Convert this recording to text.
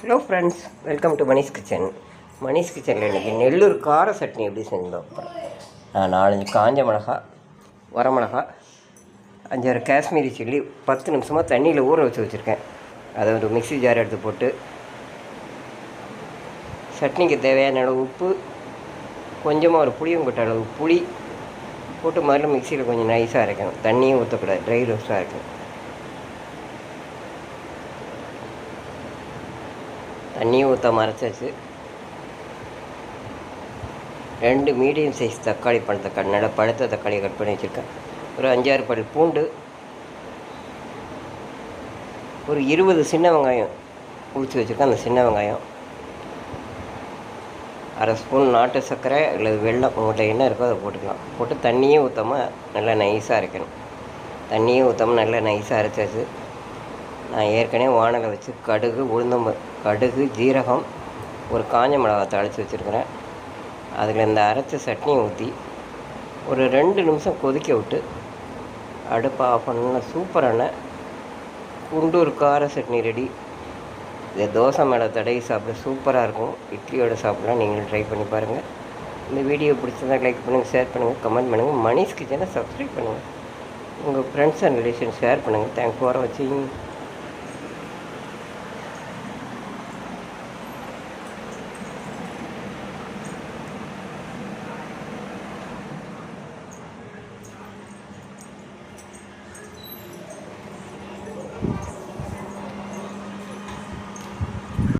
Hello friends welcome to Manish kitchen Manish கிச்சனில் இன்றைக்கி நெல்லூர் கார சட்னி எப்படி செஞ்சோம்? நான் நாலஞ்சு காஞ்ச மிளகா வரமிளகா அஞ்சாறு காஷ்மீரி சில்லி பத்து நிமிஷமாக தண்ணியில் ஊற வச்சு வச்சுருக்கேன். அதை ஒரு மிக்ஸி ஜார் எடுத்து போட்டு சட்னிக்கு தேவையான அளவு உப்பு கொஞ்சமாக ஒரு புளியங்கொட்டை அளவு புளி போட்டு மறுபடியும் மிக்சியில் கொஞ்சம் நைஸாக அரைக்கணும். தண்ணியும் ஊற்றக்கூடாது ட்ரை ரோஸ்ட்டாக இருக்கணும் தண்ணியும் ஊற்றாம அரைச்சாச்சு ரெண்டு மீடியம் சைஸ் தக்காளி பழத்தை கட் நல்லா பழுத்த தக்காளியை கட் பண்ணி வச்சுருக்கேன். ஒரு அஞ்சாறு பல் பூண்டு ஒரு இருபது சின்ன வெங்காயம் குளிச்சு வச்சுருக்கேன். அந்த சின்ன வெங்காயம் அரை ஸ்பூன் நாட்டு சர்க்கரை அல்லது வெள்ளம் உங்கள்கிட்ட என்ன இருக்கோ அதை போட்டுக்கலாம். போட்டு தண்ணியும் ஊற்றாம நல்லா நைஸாக அரைக்கணும். தண்ணியும் ஊற்றாம நல்லா நைஸாக அரைச்சாச்சு. நான் ஏற்கனவே வானலை வச்சு கடுகு உளுந்தம் கடுகு ஜீரகம் ஒரு காஞ்ச மிளகா தாளித்து வச்சுருக்கிறேன். அதில் இந்த அரைச்ச சட்னியை ஊற்றி ஒரு ரெண்டு நிமிஷம் கொதிக்க விட்டு அடுப்பை ஆஃப் பண்ண சூப்பரான குண்டூர் கார சட்னி ரெடி இதை தோசை மேலே தடவி சாப்பிட சூப்பராக இருக்கும். இட்லியோட சாப்பிட்லாம். நீங்களும் ட்ரை பண்ணி பாருங்கள் இந்த வீடியோ பிடிச்சதா லைக் பண்ணுங்கள் ஷேர் பண்ணுங்கள் கமெண்ட் பண்ணுங்கள் மணிஷ் கிச்சனை சப்ஸ்கிரைப் பண்ணுங்கள் உங்கள் ஃப்ரெண்ட்ஸ் அண்ட் ரிலேஷன் ஷேர் பண்ணுங்கள் தேங்க்ஸ் ஃபார் வாட்சிங்